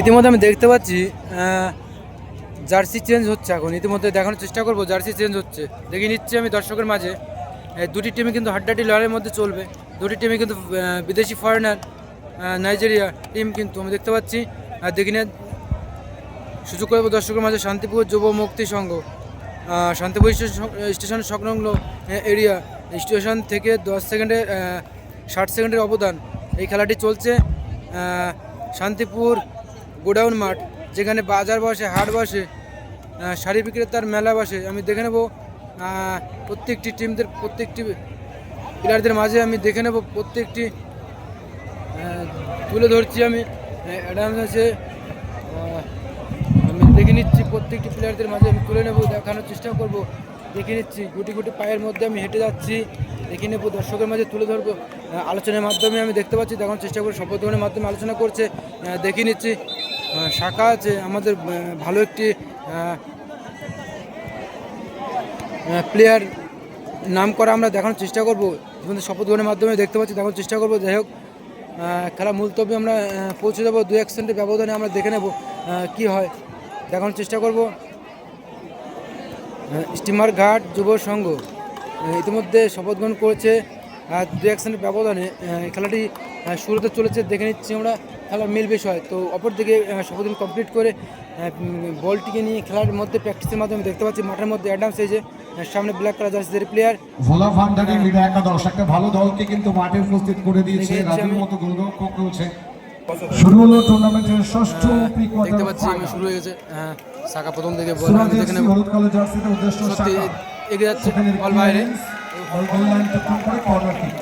ইতিমধ্যে আমি দেখতে পাচ্ছি জার্সি চেঞ্জ হচ্ছে এখন। ইতিমধ্যে দেখানোর চেষ্টা করব, জার্সি চেঞ্জ হচ্ছে। দেখে নিচ্ছি আমি দর্শকের মাঝে। দুটি টিমে কিন্তু হাড্ডাটি লড়াইয়ের মধ্যে চলবে। দুটি টিমে কিন্তু বিদেশি ফরেনার নাইজেরিয়া টিম কিন্তু আমি দেখতে পাচ্ছি। আর দেখি নিয়ে সুযোগ করব দর্শকের মাঝে শান্তিপুর যুব মুক্তি সংঘ। শান্তিপুর স্টেশন স্টেশন সংলগ্ন এরিয়া স্টেশন থেকে দশ সেকেন্ডে ষাট সেকেন্ডের অবদান। এই খেলাটি চলছে। শান্তিপুর গোডাউন মাঠ, যেখানে বাজার বসে, হাট বসে শাড়ি বিক্রেতার মেলা বসে, আমি দেখে নেব প্রত্যেকটি টিমদের, প্রত্যেকটি প্লেয়ারদের মাঝে আমি দেখে নেব, প্রত্যেকটি তুলে ধরছি আমি অ্যাডামস আছে আমি দেখে নিচ্ছি, প্রত্যেকটি প্লেয়ারদের মাঝে আমি তুলে নেব, দেখানোর চেষ্টা করব, দেখে নিচ্ছি, গুটি গুটি পায়ের মধ্যে আমি হেঁটে যাচ্ছি, দেখে নেব, দর্শকের মাঝে তুলে ধরবো আলোচনার মাধ্যমে আমি দেখতে পাচ্ছি, দেখানোর চেষ্টা করব শপথ গ্রহণের মাধ্যমে আলোচনা করছে দেখে নিচ্ছি শাখা আছে, আমাদের ভালো একটি প্লেয়ার নাম করা আমরা দেখানোর চেষ্টা করব। যেমন শপথ গ্রহণের মাধ্যমে দেখতে পাচ্ছি, দেখানোর চেষ্টা করব। যাই হোক খেলা মূলতব্যে আমরা পৌঁছে যাব। দু এক সেকেন্ডের ব্যবধানে আমরা দেখে নেব কি হয়। দেখানোর চেষ্টা করব। স্টিমার ঘাট যুব সংঘ ইতিমধ্যে শপথ গ্রহণ করেছে দু এক সেকেন্ডের ব্যবধানে খেলাটি শুরুতে চলেছে দেখে নিচ্ছি আমরা খেলার মিল বিষয় তো অপরদিকে গ্রহণ কমপ্লিট করে বলটিকে নিয়ে খেলার মধ্যে প্র্যাকটিসের মাধ্যমে দেখতে পাচ্ছি মাঠের মধ্যে অ্যাডামস এই যে সামনে ব্ল্যাক কালার জার্সিদের প্লেয়ার ভোলা ভান্ডারি মিলে একাদশ একটা ভালো দলকে কিন্তু মাঠে উপস্থিত করে দিয়েছে রাজুর। মতো গোলরক্ষক রয়েছে। শুরু হলো টুর্নামেন্টের ষষ্ঠ প্রি কোয়ার্টার দেখতে পাচ্ছি আমি শুরু হয়ে গেছে। হ্যাঁ সাকা প্রথম থেকে বল নেব। হলুদ কালো জার্সিতে উদ্দেশ্য শাখা। এগিয়ে যাচ্ছে বল বাইরে। গোল লাইন টুকরো করে corner kick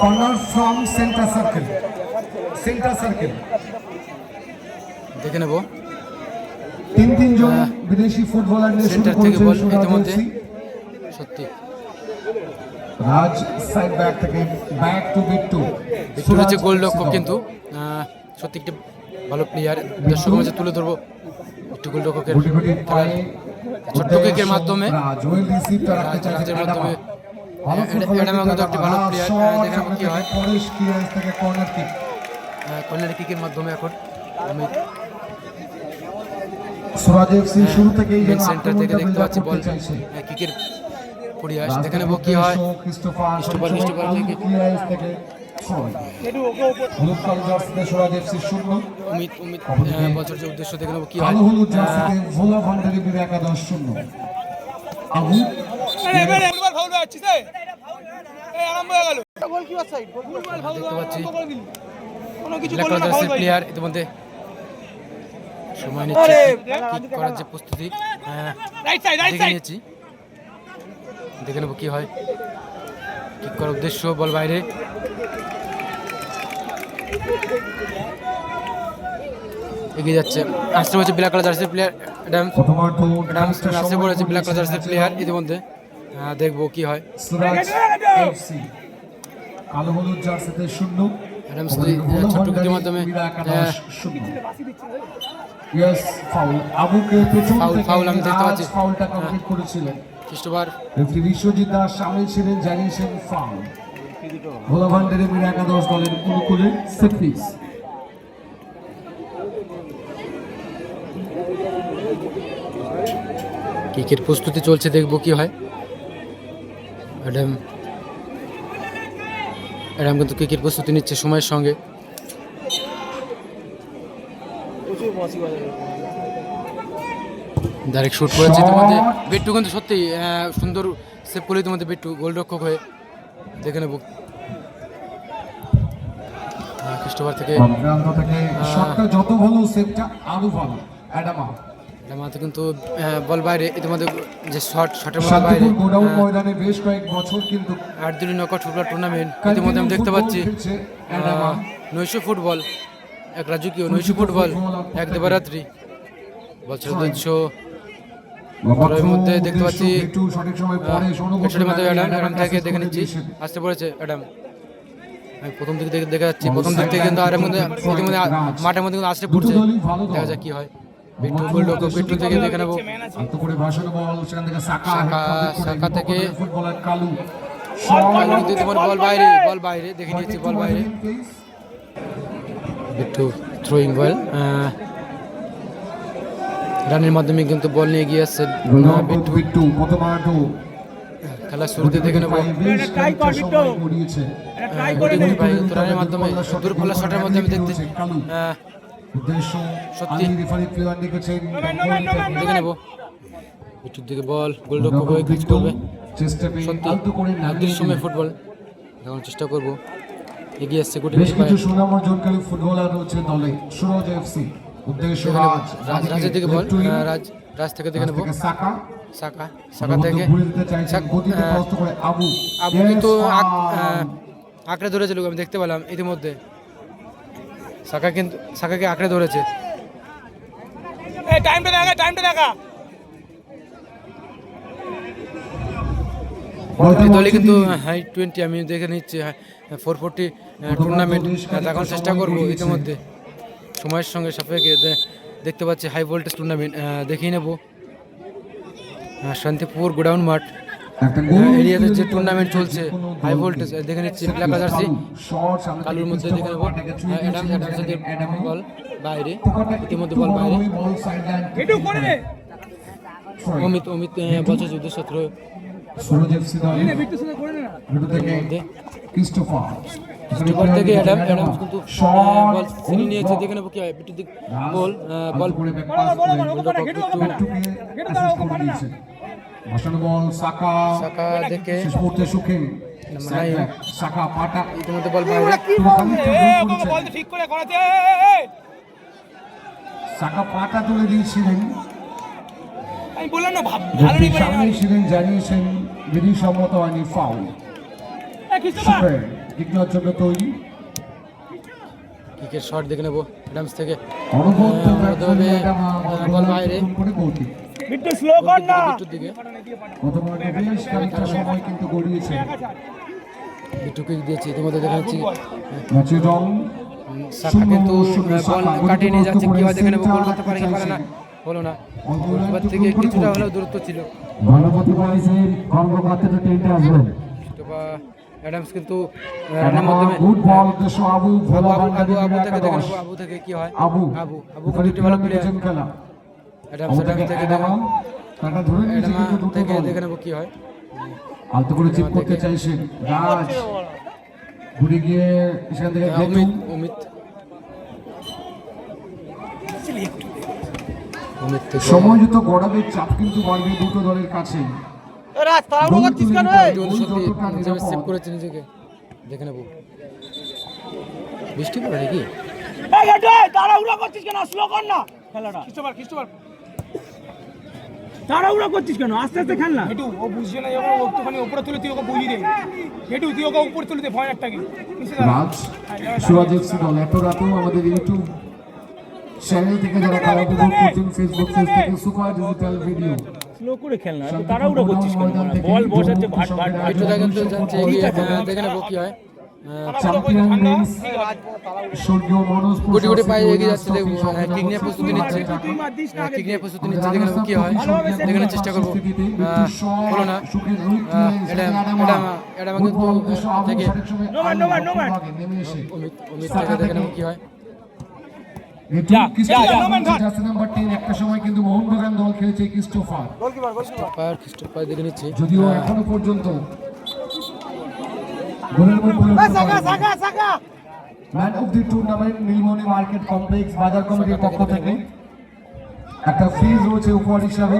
corner from centre circle centre circle দেখে নেব। তিন তিনজন বিদেশি ফুটবলার নিয়ে শুরু করেছে ইতিমধ্যে। সত্যি। রাজ সাইড ব্যাক থেকে ব্যাক টু বিট্টু একটু হচ্ছে গোল রক্ষক কিন্তু। সত্যি একটি ভালো প্লেয়ার দর্শকের মাঝে তুলে ধরবো একটু গোল রক্ষকের খেলার ছোট্ট কিকের মাধ্যমে। রাজের একটি ভালো হয়। কর্নার কিকের মাধ্যমে এখন আমি সুরাজ এফসি শুরু থেকেই যেন সেন্টার থেকে দেখতে পাচ্ছি বল কিকের পরিয়াস দেখে কি হয়। ক্রিস্টোফার ক্রিস্টোফার, ক্রিস্টোফার থেকে। উদ্দেশ্য দেখে নেব কি হয়? একাদশ শূন্য। হয়ে হয়ে প্লেয়ার ইতিমধ্যে সময় নিচ্ছে। কিক করার যে প্রস্তুতি? রাইট সাইড দেখে নিয়েছি। দেখে নেব কি হয়। কিক করার উদ্দেশ্য বল বাইরে। এগিয়ে যাচ্ছে। আসতে হচ্ছে ব্ল্যাক কালার জার্সির প্লেয়ার আসতে পড়েছে ব্ল্যাক কালার জার্সির প্লেয়ার ইতিমধ্যে। দেখব কি হয়। কালো হলুদ জার্সিতে শূন্য। মাধ্যমে ফাউল foul আমি দেখতে পাচ্ছি। ফাউলটা কমপ্লিট করেছিলেন খ্রিস্টোবার। বিশ্বজিৎ দাস সামিল ছিলেন জানিয়েছেন ফাউল ভোলা ভান্ডারি বীর একাদশ দলের অনুকূলে কিকের প্রস্তুতি চলছে দেখব কি হয়। অ্যাডাম অ্যাডাম কিন্তু কিকের প্রস্তুতি নিচ্ছে সময়ের সঙ্গে। ডাইরেক্ট শুট করেছে ইতিমধ্যে। বিট্টু কিন্তু সত্যি সুন্দর সেভ করলে ইতিমধ্যে বিট্টু গোলরক্ষক হয়ে। দেখে আহ, থেকে শটটা যত ভালো সেটটা আরও ভালো। অ্যাডামা মাথা কিন্তু বল বাইরে ইতিমধ্যে যে শট শটের মধ্যে বাইরে গোডাউন ময়দানে বেশ কয়েক বছর কিন্তু আট দিনের নকআউট ফুটবল টুর্নামেন্ট ইতিমধ্যে আমি দেখতে পাচ্ছি নৈশ ফুটবল এক রাজকীয় নৈশ ফুটবল এক দেবরাত্রি। বছর দুশো মধ্যে দেখতে পাচ্ছি থেকে দেখে নিচ্ছি আসতে পড়েছে অ্যাডাম। প্রথম দিক থেকে দেখে যাচ্ছি। প্রথম দিক থেকে কিন্তু আর মধ্যে ইতিমধ্যে মাঠের মধ্যে কিন্তু আসতে পড়ছে। দেখা যাক কি হয়। বিট্টু গোলরক্ষক বিট্টু থেকে দেখে নেব আন্ত বল থেকে বাইরে বল বাইরে দেখে নিয়েছি বল বাইরে। একটু থ্রোয়িং বল রানের মাধ্যমে কিন্তু বল নিয়ে গিয়ে আসছে আহ, বিট্টু। বিট্টু প্রথমার্ধ। খেলা শুরুতে দেখে নেব। মাধ্যমে দূরপাল্লা শটের মধ্যে আমি দেখতে সত্যি। দেখে নেব। বিট্টুর দিকে বল গোলরক্ষক হয়ে করবে। সত্যি সময় ফুটবল চেষ্টা করব। এগিয়ে আসছে গুটি বেশ গুটি পায়ে কিছু সুনাম অর্জনকারী ফুটবলার রয়েছে দলে। সুরজ এফসি উদ্দেশ্য রাজ। রাজ রাজের দিকে বল রাজ রাজ থেকে দেখে নেব। থেকে সাকা সাকা সাকা সাকা থেকে আবু কিন্তু আঁকড়ে ধরেছিল আমি দেখতে পেলাম ইতিমধ্যে। সাকা কিন্তু সাকাকে আঁকড়ে ধরেছে। এই টাইমটা দেখা টাইমটা দেখা। দলে কিন্তু হাই টোয়েন্টি আমি দেখে নিচ্ছি ফোর ফোরটি টুর্নামেন্ট দেখানোর চেষ্টা করব ইতিমধ্যে। সময়ের সঙ্গে সাপেক্ষে দেখতে পাচ্ছি হাই ভোল্টেজ টুর্নামেন্ট দেখিয়ে নেব। শান্তিপুর গোডাউন মাঠ। এরিয়াতে যে টুর্নামেন্ট চলছে হাই ভোল্টেজ দেখে নিচ্ছি ব্ল্যাক জার্সি কালুর মধ্যে দেখে নেব অ্যাডাম। বল বাইরে ইতিমধ্যে বল বাইরে। অমিত অমিত যুদ্ধ সত্র স্টিপার থেকে অ্যাডাম অ্যাডাম কিন্তু বল ছিনিয়ে নিয়েছে দেখে নেব কি হয়। বিটুর দিক বল বল। বসানো বল সাকা। সাকা দেখে। শেষ মুহূর্তে সুখে। সাকা পাটা। ইতিমধ্যে বল। বল ঠিক করে করাতে। সাকা পাটা তুলে দিয়েছিলেন। আমি বললাম না ভালো সামনে ছিলেন জানিয়েছেন বিধিসম্মত হয়নি ফাউল সুখে জিজ্ঞার জন্য তৈরি। ক্রিকেট শট দেখে নেব থেকে। বল বাইরে। বিট্টু স্লো কর না। বিটুর বেশ খানিকটা সময় কিন্তু গড়িয়েছে বিটুকে দিয়েছে ইতিমধ্যে দেখে নিচ্ছি ম্যাচের রং সাকা কিন্তু বল কাটিয়ে নিয়ে যাচ্ছে কি হয় করে গোল করতে পারে কি পারে না। হলো না গোলকিপার থেকে কিছুটা হলেও দূরত্ব ছিল। গণপতি পয়েন্টের কর্মকর্তাটা টেন্টে আসবেন বা অ্যাডামস কিন্তু রানের মাধ্যমে গুড বল উদ্দেশ্য আবু আবু ভোলা আবু আবু আবু থেকে দেখে আবু থেকে কি হয়? আবু আবু আবু কিন্তু ভালো প্লেয়ার আবু অ্যাডামস থেকে দেখো। ধরে নিয়েছে কিন্তু দুটো থেকে দেখে নেব কি হয়। আলতো করে চিপ করতে চাইছেন রাজ। ঘুরে গিয়ে সেখান থেকে অমিত অমিত। অমিত গড়াদের চাপ কিন্তু বাড়বে দুটো দলের কাছে। রাজ তাড়াহুড়ো করছিস কেন এই? কিন্তু সেভ করেছে নিজেকে দেখে নেব। বৃষ্টি পড়ে নাকি? এই গেটু তাড়াহুড়ো করছিস কেন? স্লো কর না। খেলাটা। তাড়াহুড়ো করছিস কেন? আস্তে আস্তে খেল না। হেটু ও বুঝছে না যখন একটুখানি উপরে তুলে তুই ওকে বুঝিয়ে দে হেটু তুই ওকে উপরে তুলে দে ভয় একটাকে রাজ সুরাজ এফসি দল এত রাতেও আমাদের ইউটিউব চ্যানেল থেকে যারা খেলা উপভোগ করছেন ফেসবুক পেজ থেকে সুপার ডিজিটাল ভিডিও। স্লো করে খেল না এত করছিস কেন? বল বসাচ্ছে ভাট ভাট ভাট। একটু কিন্তু যাচ্ছে এগিয়ে আহ, দেখে কি হয়। গুটি গুটি পায়ে এগিয়ে যাচ্ছে দেখব হ্যাঁ, কিক নিয়ে প্রস্তুতি নিচ্ছে হ্যাঁ, কিক নিয়ে প্রস্তুতি নিচ্ছে দেখে নেব কি হয় দেখানোর চেষ্টা করব আহ, না আহ, অ্যাডাম অ্যাডাম অ্যাডাম থেকে অমিত অমিত থেকে দেখে নেব কি হয় একটা সময় কিন্তু মোহনবাগান দল খেলেছে ক্রিস্টোফার পায়ার খ্রিস্টপার দেখে নিচ্ছি যদিও এখনও পর্যন্ত man of the tournament Nilmoni market complex বাজার কমিটির পক্ষ থেকে। একটা ফ্রিজ রয়েছে উপহার হিসাবে।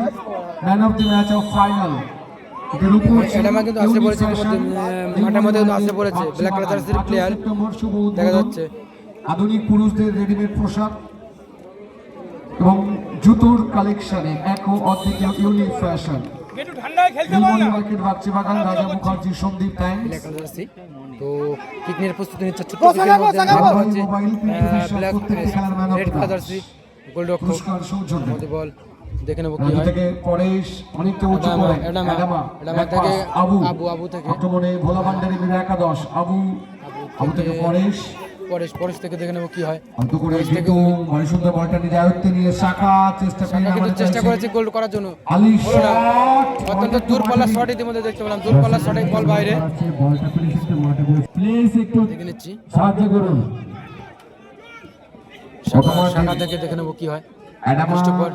Man of the match of final কিন্তু আসতে পড়েছে ইতিমধ্যে, মাঠের মধ্যে কিন্তু আসতে পড়েছে। ব্ল্যাক কালার জার্সির দেখা যাচ্ছে। আধুনিক পুরুষদের রেডিমেড পোশাক। এবং জুতোর কালেকশনে এক ও অদ্বিতীয় ইউনিক ফ্যাশন হেটু ঠান্ডা খেলতে পারে না মার্কেট বাগচি বাগান রাজা মুখার্জি সন্দীপ জার্সি। তো কিক প্রস্তুতি নিচ্ছে রেড বল দেখে নেব কি হয়। থেকে পরেশ অনেকটা উঁচু করে থেকে আবু। আবু, আবু থেকে। আক্রমণে ভোলা ভান্ডারি মিলে একাদশ আবু। আবু থেকে পরেশ। পরেশ পরেশ থেকে দেখে নেব কি হয়। করে পরেশ থেকে কিন্তু বলটা নিজে আয়ত্তে নিয়ে শাখা চেষ্টা পেয়ে কিন্তু চেষ্টা করেছে গোল করার জন্য। অত্যন্ত দূরপাল্লা শট ইতিমধ্যে দেখতে পেলাম দূরপাল্লা শটে বল বাইরে। দেখে নিচ্ছি। সাহায্য করুন। শাখা থেকে দেখে নেব কি হয়। ক্রিস্টোফার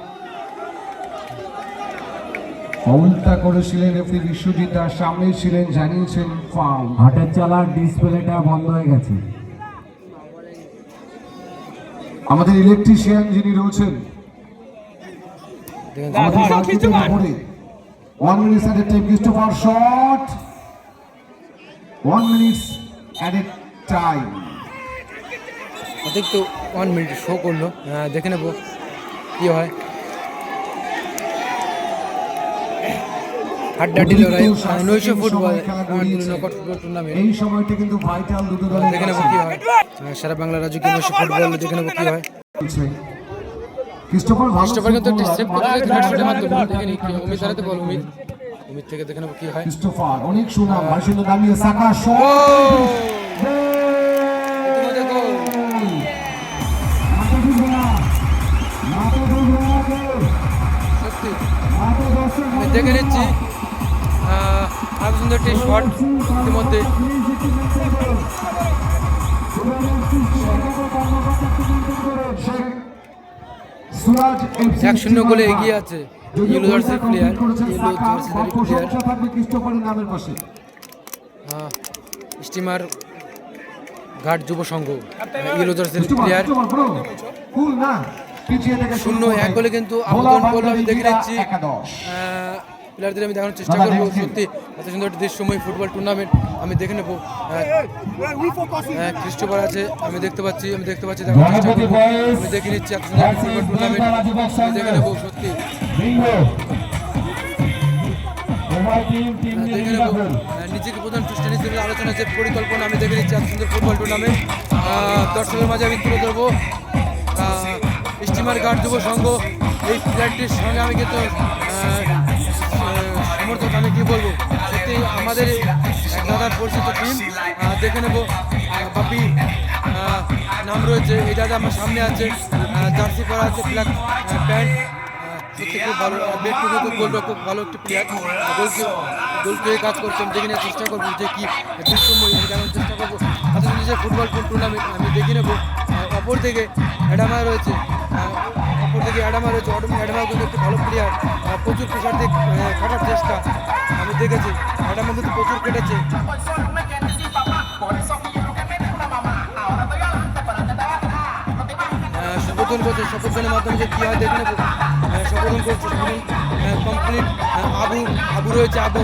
ফাউলটা করেছিলেন রেফারি বিশ্বজিৎ দাস সামনে ছিলেন জানিয়েছেন ফাউল। হাটের চালার ডিসপ্লেটা বন্ধ হয়ে গেছে। আমাদের ইলেকট্রিশিয়ান যিনি রয়েছেন one minutes at a time Christopher shot one minutes at a time অতিরিক্ত ওয়ান মিনিট শো করল। আহ, দেখে নেব। কি হয়? হাড্ডাড্ডি লড়াই নৈশ ফুটবল নকআউট ফুটবল টুর্নামেন্ট এই সময়টা কিন্তু ভাইটাল দুটো দলের দেখে কি হয় সারা বাংলা রাজ্য কি নৈশ ফুটবল দেখে নেব কি হয়? ক্রিস্টোফার ভালো ক্রিস্টোফার কিন্তু একটা সেভ করতে মাধ্যমে আগে দেখে কি অমিত দাঁড়াতে বল অমিত অমিত থেকে দেখে নেব কি হয়। ক্রিস্টোফার অনেক সুনাম। ভাইশূন্য দাঁড়িয়ে সাকা শট। দেখে নিচ্ছি। সুন্দর একটি শট ইতিমধ্যে এক শূন্য গোলে এগিয়ে আছে yellow jersey player yellow jersey player প্রশংসা থাকবে ক্রিস্টোফারের নামের পাশে স্টিমার ঘাট যুব সংঘ ইয়েলো জার্সির প্লেয়ার শূন্য এক। গোলে কিন্তু আবেদন করল আমি দেখে নিচ্ছি। প্লেয়ারদের আমি দেখানোর চেষ্টা করব। সত্যি এত সুন্দর একটি দৃশ্যময় ফুটবল টুর্নামেন্ট আমি দেখে নেব। হ্যাঁ ক্রিস্টোফার আছে আমি দেখতে পাচ্ছি আমি দেখতে পাচ্ছি দেখার চেষ্টা করব। আমি দেখে নিচ্ছি এত সুন্দর ফুটবল টুর্নামেন্ট আমি দেখে নেব সত্যি। দেখে নেব। নিজেকে প্রধান খ্রিস্টান হিসেবে আলোচনা যে পরিকল্পনা আমি দেখে নিচ্ছি এত সুন্দর ফুটবল টুর্নামেন্ট দর্শকের মাঝে আমি তুলে ধরবো। স্টিমার গার্ড যুব সংঘ এই প্লেয়ারটির সঙ্গে আমি কিন্তু সমর্থক আমি কি বলব? সত্যি আমাদের দাদার পরিচিত টিম দেখে নেব। বাপি নাম রয়েছে, এই দাদা আমার সামনে আছে জার্সি পরা আছে ব্ল্যাক প্যান্ট খুব ভালো কিন্তু ভালো দেখে নেওয়ার চেষ্টা করব যে কি চেষ্টা করব। ফুটবল টুর্নামেন্ট আমি দেখে নেব। অপর থেকে অ্যাডামা রয়েছে। থেকে অ্যাডামা রয়েছে অ্যাডামা কিন্তু একটি ভালো প্লেয়ার প্রচুর প্রেশার দিয়ে কাটার চেষ্টা। আমি দেখেছি, অ্যাডামা কিন্তু প্রচুর কেটেছে। শপথন করছে শপথনের মাধ্যমে যে কী হয় দেখে নেব। করছে শপথন কমপ্লিট আবু আবু রয়েছে, আবু।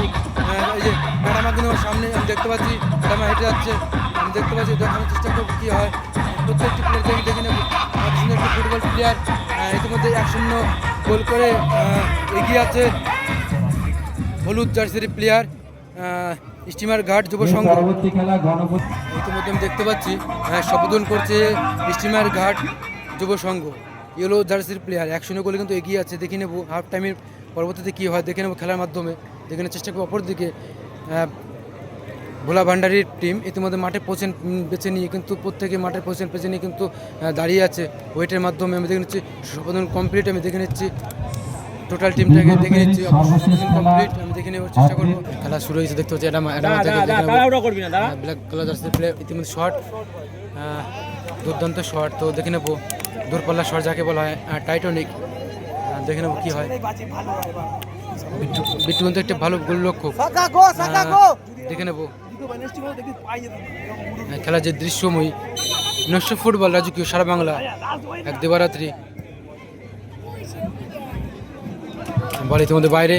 এই যে ম্যাডামা কিন্তু সামনে, আমি দেখতে পাচ্ছি ম্যাডামা হেঁটে যাচ্ছে। আমি দেখতে পাচ্ছি, দেখানোর চেষ্টা করব কী হয়। প্রত্যেকটি প্লেয়ারকে আমি দেখে নেব। ফুটবল প্লেয়ার ইতিমধ্যে এক শূন্য গোল করে এগিয়ে আছে হলুদ জার্সির প্লেয়ার স্টিমার ঘাট যুব সংঘ। ইতিমধ্যে আমি দেখতে পাচ্ছি হ্যাঁ, শপথন করছে স্টিমার ঘাট যুব সংঘ ইয়েলো জার্সির প্লেয়ার এক শূন্য গোলে কিন্তু এগিয়ে আছে দেখে নেব হাফ টাইমের পরবর্তীতে কী হয় দেখে নেব খেলার মাধ্যমে। দেখে নেওয়ার চেষ্টা করব অপরদিকে। আহ, ভোলা ভান্ডারির টিম ইতিমধ্যে মাঠে পৌঁছেন বেছে নিয়ে কিন্তু প্রত্যেকে মাঠে পৌঁছেন বেছে নিয়ে কিন্তু দাঁড়িয়ে আছে। ওয়েটের মাধ্যমে আমি দেখে নিচ্ছি শপথন কমপ্লিট আমি দেখে নিচ্ছি। টোটাল টিমটাকে দেখে নিচ্ছি। কমপ্লিট আমি দেখে নেওয়ার চেষ্টা করব। খেলা শুরু হয়েছে দেখতে না দাঁড়া। ব্ল্যাক কালার জার্সি প্লেয়ার ইতিমধ্যে শর্ট দুর্দান্ত শর্ট তো দেখে নেব। দূরপাল্লা শর্ট যাকে বলা হয় টাইটনিক দেখে নেব কি হয়। বিট্টু কিন্তু একটা ভালো গোলরক্ষক। লক্ষ্য দেখে নেব। খেলার যে দৃশ্যময়ী নস্য ফুটবল রাজকীয় সারা বাংলা এক দেবারাত্রি। বল ইতিমধ্যে বাইরে।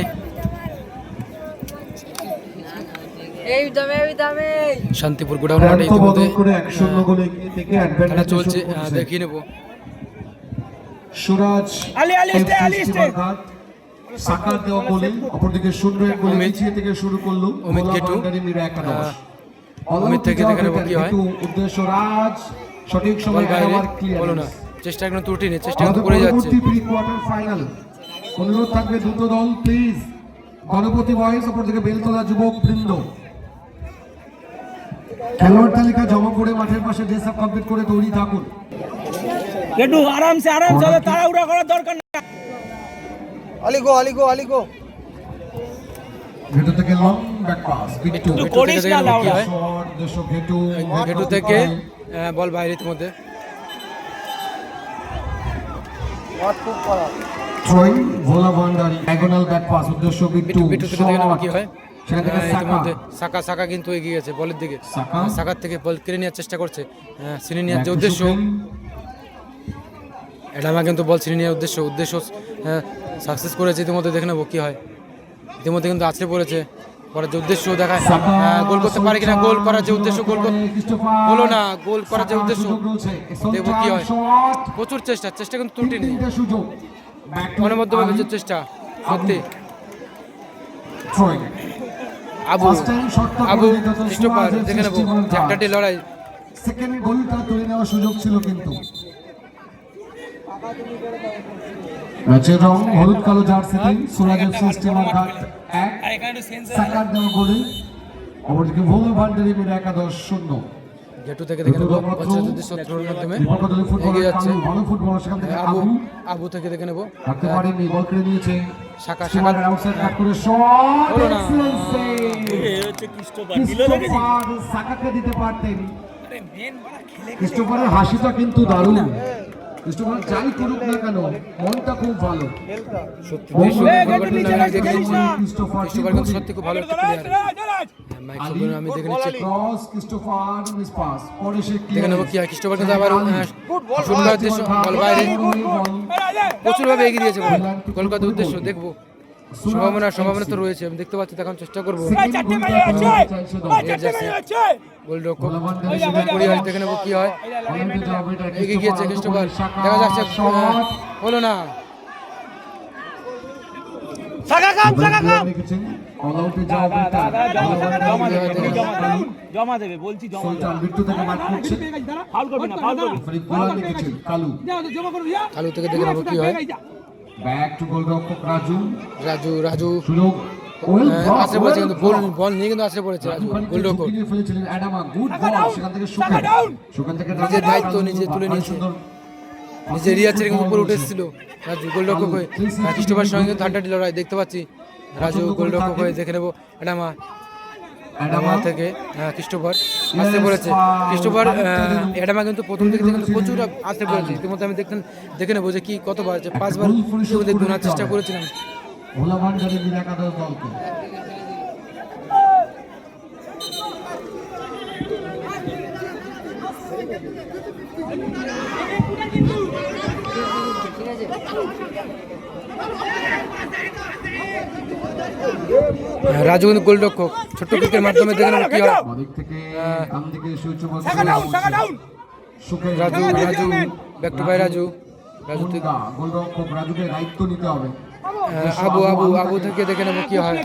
শান্তিপুর গোডাউন মাঠে ইতিমধ্যে খেলা চলছে দেখিয়ে নেব। সুরাজ আলি, আলি, আলি, সাকার দেওয়া গোলে অপরদিকে শূন্য এক গোলে পিছিয়ে থেকে শুরু করল অমিত গেটু। মিরা একাদশ। অমিত থেকে দেখে নেব কি হয়। উদ্দেশ্য রাজ সঠিক বল সময় বাইরে আবার বলো না। চেষ্টা কোনো ত্রুটি নেই চেষ্টা করে যাচ্ছে। প্রি কোয়ার্টার ফাইনাল অনুরোধ থাকবে দুটো দল প্লিজ গণপতি বয়স অপরদিকে বেলতলা যুবক বৃন্দ। খেলোয়াড় তালিকা জমা করে মাঠের পাশে ড্রেস আপ কমপ্লিট করে তৈরি থাকুন। একটু আরামসে আরামসে তাড়াহুড়া করার দরকার নেই। আলিগো আলিগো আলিগো ভেতর থেকে লং ব্যাক পাস একটু করিস না, লাউড়া। হয় ঘেটু থেকে বল বাইরে ইতিমধ্যে। মাঠ খুব খারাপ throwing Bhola Bhandari diagonal back pass উদ্দেশ্য বিট্টু বিট্টু থেকে দেখে কি হয়। সেখান থেকে আহ, সাকা ইতিমধ্যে সাকা সাকা কিন্তু এগিয়ে গেছে বলের দিকে। সাকার থেকে বল কেড়ে নেওয়ার চেষ্টা করছে। আহ, ছিনে নেওয়ার যে উদ্দেশ্য। এডামা কিন্তু বল ছিনে নেওয়ার উদ্দেশ্য। উদ্দেশ্য সাকসেস করেছে ইতিমধ্যে দেখে নেব কী হয়। ইতিমধ্যে কিন্তু আছড়ে পড়েছে। পরে যে উদ্দেশ্য দেখায় গোল করতে পারে কিনা গোল করার যে উদ্দেশ্য গোল। হলো না গোল করার যে উদ্দেশ্য দেখব কি হয়। প্রচুর চেষ্টা চেষ্টা কিন্তু ত্রুটি নেই। মনের মধ্যে প্রচুর চেষ্টা সত্যি। আবু আবু দেখে নেব। একটা লড়াই সেকেন্ড গোলটা তুলে নেওয়ার সুযোগ ছিল কিন্তু। ম্যাচের রং হলুদ কালো জার্সিতে সুরাজের সিস্টেমার ঘাট এক সাকার দেওয়া গোলে। অপরদিকে ভোলা ভান্ডারি মিলে একাদশ শূন্য। গেটু থেকে দেখে নেব মাধ্যমে এগিয়ে যাচ্ছে। ভালো ফুটবলার সেখান থেকে আবু। আবু আবু থেকে দেখে নেব। রাখতে পারেনি বল কেড়ে নিয়েছে। শাখা সীমার আউটসাইড কাট করে শট এক্সেলেন্ট এ হচ্ছে ক্রিস্টোফার দিল দেখেছি। ক্রিস্টোফার সাকাকে দিতে পারতেন। ক্রিস্টোফারের হাসিটা কিন্তু দারুণ। ক্রিস্টোফার যাই করুক না কেন মনটা খুব ভালো। সত্যি। বেশ সুন্দর ফুটবল টুর্নামেন্ট আমি দেখে নিচ্ছি ক্রিস্টোফার ক্রিস্টোফার কিন্তু সত্যি খুব ভালো একটা প্লেয়ার মাইক সুন্দর আমি দেখে নিচ্ছি। Cross Christopher miss pass. পরে সে দেখে নেব কি ক্রিস্টোফার কিন্তু আবার সুন্দর উদ্দেশ্য বল বাইরে। প্রচুরভাবে এগিয়ে দিয়েছে কলকাতার উদ্দেশ্য দেখব। সম্ভাবনা সম্ভাবনা তো রয়েছে আমি দেখতে পাচ্ছি তখন চেষ্টা করব গোলরক্ষক দেখে নেব কি হয় এগিয়ে গিয়েছে দেখা যাচ্ছে হলো না জমা দেবে বলছি জমা কালু থেকে দেখে নেব কি হয় ব্যাক টু গোলরক্ষক রাজু রাজু রাজু। সুযোগ। পড়েছে কিন্তু বল বল নিয়ে কিন্তু আসে পড়েছে রাজু গোলরক্ষক। ফেলেছিলেন অ্যাডামা। গুড বল সেখান থেকে সুখান সুখান থেকে নিজের দায়িত্ব নিজে তুলে নিয়েছে। নিজে রিয়াচের কিন্তু উপরে উঠে এসেছিল রাজু গোলরক্ষক হয়ে ক্রিস্টোফার সঙ্গে লড়াই দেখতে পাচ্ছি। রাজু গোলরক্ষক হয়ে দেখে নেব। এডামা এডামা থেকে আহ, ক্রিস্টোফার আসতে পড়েছে। ক্রিস্টোফার অ্যাডামা কিন্তু প্রথম থেকে কিন্তু প্রচুর আসতে পড়েছে। ইতিমধ্যে আমি দেখতেন দেখে নেব যে কি কতবার আছে পাঁচবার ইতিমধ্যে গোনার চেষ্টা করেছিলাম ভোলা ভান্ডারি মিলে একাদশ দলকে আহ, রাজু কিন্তু গোলরক্ষক ছোট্ট কিকের মাধ্যমে দেখে নেব কি হয় Raju Raju back to by Raju Raju থেকে গোলরক্ষক রাজুকে দায়িত্ব নিতে হবে আবু আবু আবু থেকে দেখে নেব কি হয়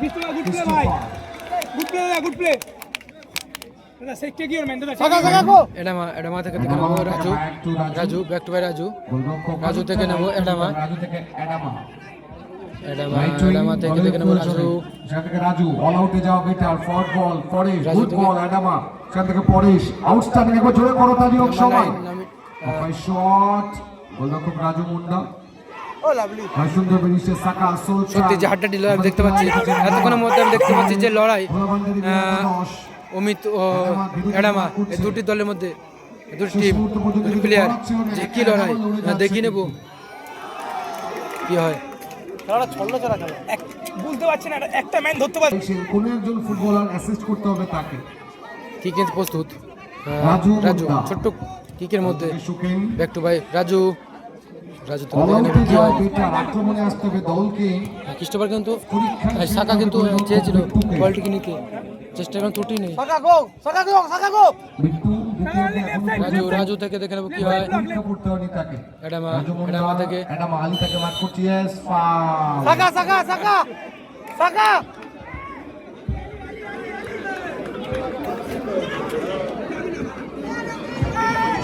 গুড প্লে দাদা সেককে কি ওর মেন দাদা সাকা সাকা গো এডামা এডামা থেকে নেব Raju Raju back to by Raju Raju থেকে নেব এডামা রাজু থেকে এডামা এডামা রাইট উইং এডামা থেকে দেখে নেব রাজু। সেখান থেকে রাজু অল আউটে যাওয়া better forward ball Paresh good ball Adama সেখান থেকে পরেশ আউটস্ট্যান্ডিং একবার জোরে করো তালি হোক সবাই। অফাই শট গোলরক্ষক রাজু মুন্ডা। ও লাভলি আর সুন্দর বেরিয়েছে সাকা সোলচা। সত্যি যে হাড্ডাটি লড়াই আমি দেখতে পাচ্ছি। এতক্ষণের মধ্যে আমি দেখতে পাচ্ছি যে লড়াই অমিত ও এডামা এই দুটি দলের মধ্যে দুটি টিম দুটি প্লেয়ার যে কি লড়াই দেখি নেব। কি হয়? খেলাটা ছল্ল ছাড়া খেলা। এক- বুঝতে পারছি না একটা- একটা ম্যান ধরতে পারছি কোন একজন ফুটবলার অ্যাসিস্ট করতে হবে তাকে? কি কিন্তু প্রস্তুত রাজু রাজু ছোট্ট কিকের মধ্যে। Back to by Raju. Raju তো হয় আক্রমণে আসতে হবে দলকে। ক্রিস্টোফার কিন্তু আহ, সাকা কিন্তু চেয়েছিল বলটিকে নিতে। চেষ্টা এখন ত্রুটি নেই। সাকা গো সাকা গো সাকা গো। রাজু রাজু থেকে দেখে নেব কি হয়। এডামা এডামা থেকে এডামা আলী করছে ইয়েস ফাউল সাকা সাকা সাকা সাকা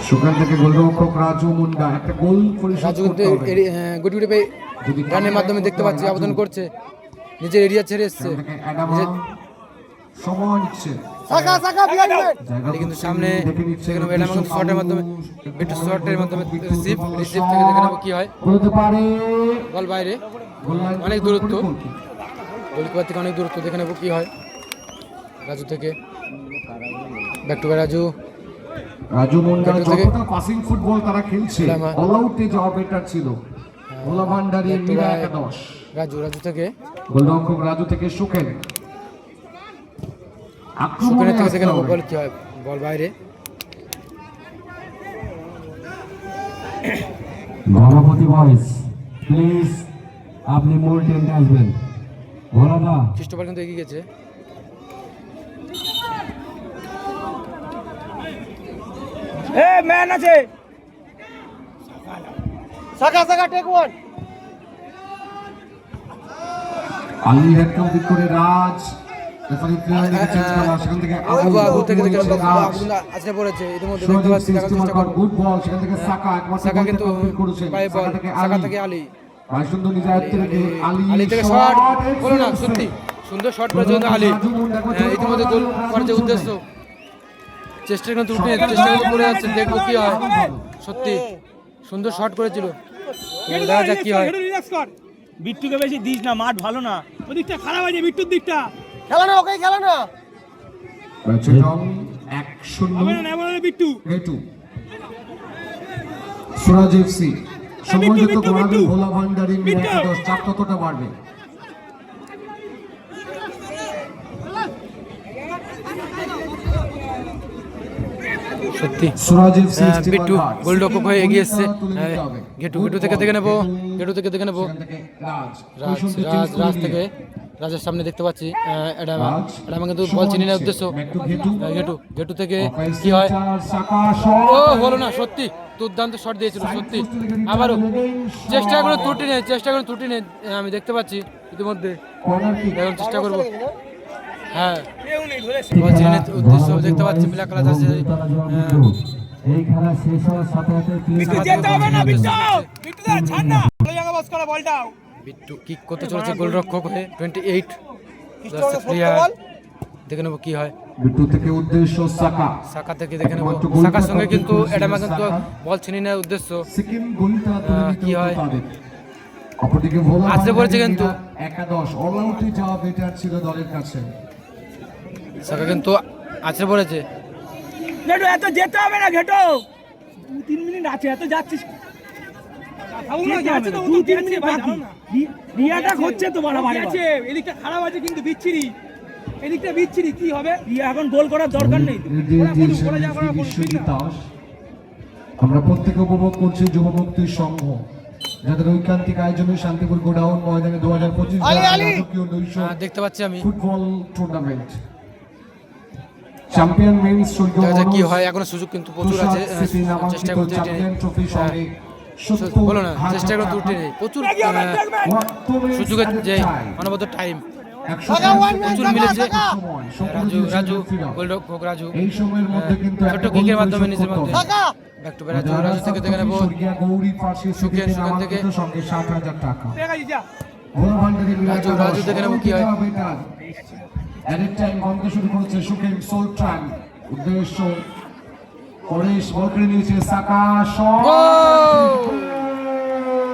সেখান থেকে গোলরক্ষক রাজু মুন্ডা একটা গোল পরিশোধ করতে হবে গুটি গুটি পেয়ে রানের মাধ্যমে দেখতে পাচ্ছি আবেদন করছে নিজের এরিয়া ছেড়ে এসছে থেকে সময় নিচ্ছে কিন্তু সামনে নেব এডামা কিন্তু শর্টের মাধ্যমে একটু শর্টের মাধ্যমে রিসিভ রিসিভ থেকে দেখে নেব কি হয়। বলতে পারে বল বাইরে। অনেক দূরত্ব। গোলকিপার থেকে অনেক দূরত্ব দেখে নেব কি হয়। রাজু থেকে। ব্যাক টু রাজু রাজু মুন্ডা থেকে- যতটা পাসিং ফুটবল তারা খেলছে অল আউটে যাওয়া বেটার ছিল। ভোলা ভান্ডারী মীরা। একাদশ। রাজু রাজু থেকে। গোলরক্ষক রাজু থেকে সুখেন। আক্রমণে হবে। বল কি হয় বল বাইরে। গণপতি বয়েস। প্লিজ আপনি মূল টেন্টে আসবেন। ভোলাদা খ্রিস্টপাল কিন্তু এগিয়ে গেছে। এ ম্যান আছে। Saka Saka take one Ali head করে রাজ। পড়েছে। ইতিমধ্যে দেখতে পাচ্ছি দেখার চেষ্টা গুড বল সেখান থেকে সাকা সাকা কিন্তু সাকা থেকে আলী। নিজে আয়ত্তে রেখে আলী আলী। থেকে শট না সত্যি সুন্দর শট করেছে আলী। হ্যাঁ, ইতিমধ্যে গোল করার যে উদ্দেশ্য। চেষ্টা কিন্তু ত্রুটি চেষ্টা কিন্তু করে যাচ্ছে দেখব কি হয়। সত্যি সুন্দর শট করেছিল। দেখা যাক কি হয়। বিট্টুকে বেশি দিস না মাঠ ভালো না। ওদিকটা খারাপ আছে বিট্টুর দিকটা। খেলা না ওকে খেলা না এক শূন্য সুরাজ এফসি। ভোলা ভান্ডারি চাপ ততটা বাড়বে? সত্যি। হয়ে এগিয়ে এসছে গেটু গেটু থেকে দেখে নেব। গেটু থেকে দেখে নেব। রাজ। রাজ রাজ রাজ থেকে। রাজের সামনে দেখতে পাচ্ছি রাজ এডামা কিন্তু বল চিনি নেওয়ার উদ্দেশ্য। গেটু গেটু থেকে কি হয়? ও হলো না সত্যি দুর্দান্ত শট দিয়েছিল সত্যি। আবারও চেষ্টা করে ত্রুটি নেই চেষ্টা করে ত্রুটি নেই আমি দেখতে পাচ্ছি ইতিমধ্যে। এখন চেষ্টা করব। হ্যাঁ। কেউ নেই ধরেছে। বল চিনি উদ্দেশ্য দেখতে পাচ্ছি মিলা খেলা যাচ্ছে এই খেলা শেষ হওয়ার সাথে সাথে বিট্টু না না কিক করতে চলেছে গোলরক্ষক হয়ে টোয়েন্টি এইট প্লেয়ার দেখে নেব কি হয়। বিট্টু থেকে উদ্দেশ্য সাকা। সাকা থেকে দেখে নেব। সাকার সঙ্গে কিন্তু এডামা কিন্তু বল ছিনিয়ে নেওয়ার উদ্দেশ্য। কি হয়? অপরদিকে ভোলা আসতে পড়েছে কিন্তু। একাদশ। অলআউটে যাওয়া বেটার ছিল দলের কাছে। সাকা কিন্তু আছড়ে পড়েছে। ঘেটো এত যেতে হবে না ঘেটো। দু তিন মিনিট আছে এত যাচ্ছিস। দু তিন মিনিট বাকি। রিয়াটা হচ্ছে তো বাড়াবাড়ি আছে এদিকটা খারাপ আছে কিন্তু বিচ্ছিরি। এদিকটা বিচ্ছিরি কি হবে? এখন গোল করার দরকার নেই। তো। নির্দেশ ওরা করুক, দিয়েছেন ওরা যা করার করুক, ঠিক বিশ্বজিৎ না? দাস। আমরা প্রত্যেকে উপভোগ করছি যুব সংঘ। যাদের ঐকান্তিক আয়োজনে শান্তিপুর গোডাউন ময়দানে দু হাজার পঁচিশ আলী। দেখতে পাচ্ছি আমি। ফুটবল টুর্নামেন্ট চ্যাম্পিয়ন মেন্স কি হয় এখনও সুযোগ কিন্তু প্রচুর আছে চেষ্টা করতে চ্যাম্পিয়ন ট্রফির সঙ্গে হ্যাঁ, বলো না চেষ্টা করে ত্রুটি নেই প্রচুর সুযোগের যে অনবদ্য টাইম। প্রচুর মিলেছে। রাজু। রাজু গোলরক্ষক রাজু। এই সময়ের মধ্যে কিন্তু ছোট্ট একটা কিকের মাধ্যমে নিজের মধ্যে। ব্যাক টু রাজু রাজু থেকে দেখে নেব। থেকে। রাজু, রাজু নেব কি হয়। অ্যাডেড টাইম বন্ধ শুরু করেছে সুখেন সোল ট্রান। উদ্দেশ্য পরেশ বল করে নিয়েছে সাকা শট। গোল!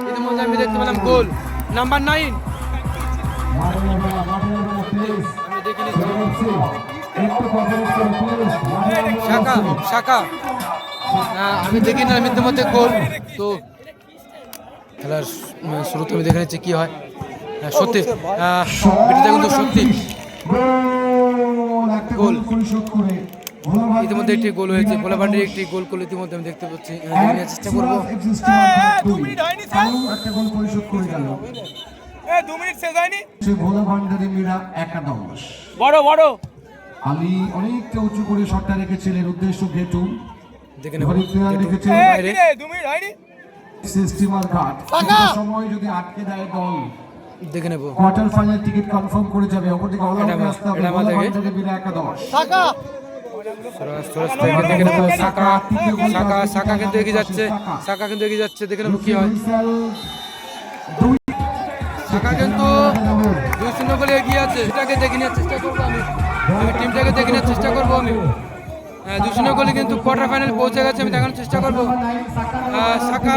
ইতিমধ্যে আমি দেখতে পেলাম গোল। Number nine. আমি দেখিনি শাখা শাখা আমি দেখি না ইতিমধ্যে গোল। তো খেলার শুরুতে আমি দেখে নিচ্ছি কি হয়। হ্যাঁ, সত্যি। আহ, কিন্তু সত্যি। গোল ইতিমধ্যে একটি গোল হয়েছে। ভোলাবান্ডির একটি গোল করলে ইতিমধ্যে আমি দেখতে পাচ্ছি। চেষ্টা করব। দু মিনিট হয়নি, স্যার। একটা গোল করে গেল। এ, দু মিনিট শেষ হয়নি। সে ভোলাভান্ডারি মীরা একাদশ বড় বড়। আলী অনেকটা উঁচু করে শটটা রেখেছিলেন উদ্দেশ্য গেটু দেখে নেব। সিস্টেমার ঘাট। টাকা! সময় যদি আটকে দেয় দল। দেখে নেব। কোয়ার্টার ফাইনাল টিকিট কনফার্ম করে যাবে। অপরদিকে আমাদের একাদশ। সাকা সাকা সাকা কিন্তু এগিয়ে যাচ্ছে সাকা কিন্তু এগিয়ে যাচ্ছে দেখে নেব হয়। হুইসেল, কিন্তু দুই গোলে এগিয়ে আছে এটাকে দেখে নেওয়ার চেষ্টা করব টিমটাকে দেখে নেওয়ার চেষ্টা করব আমি। হ্যাঁ দুই শূন্য কিন্তু কোয়ার্টার ফাইনাল পৌঁছে গেছে আমি দেখানোর চেষ্টা করব। আহ, সাকা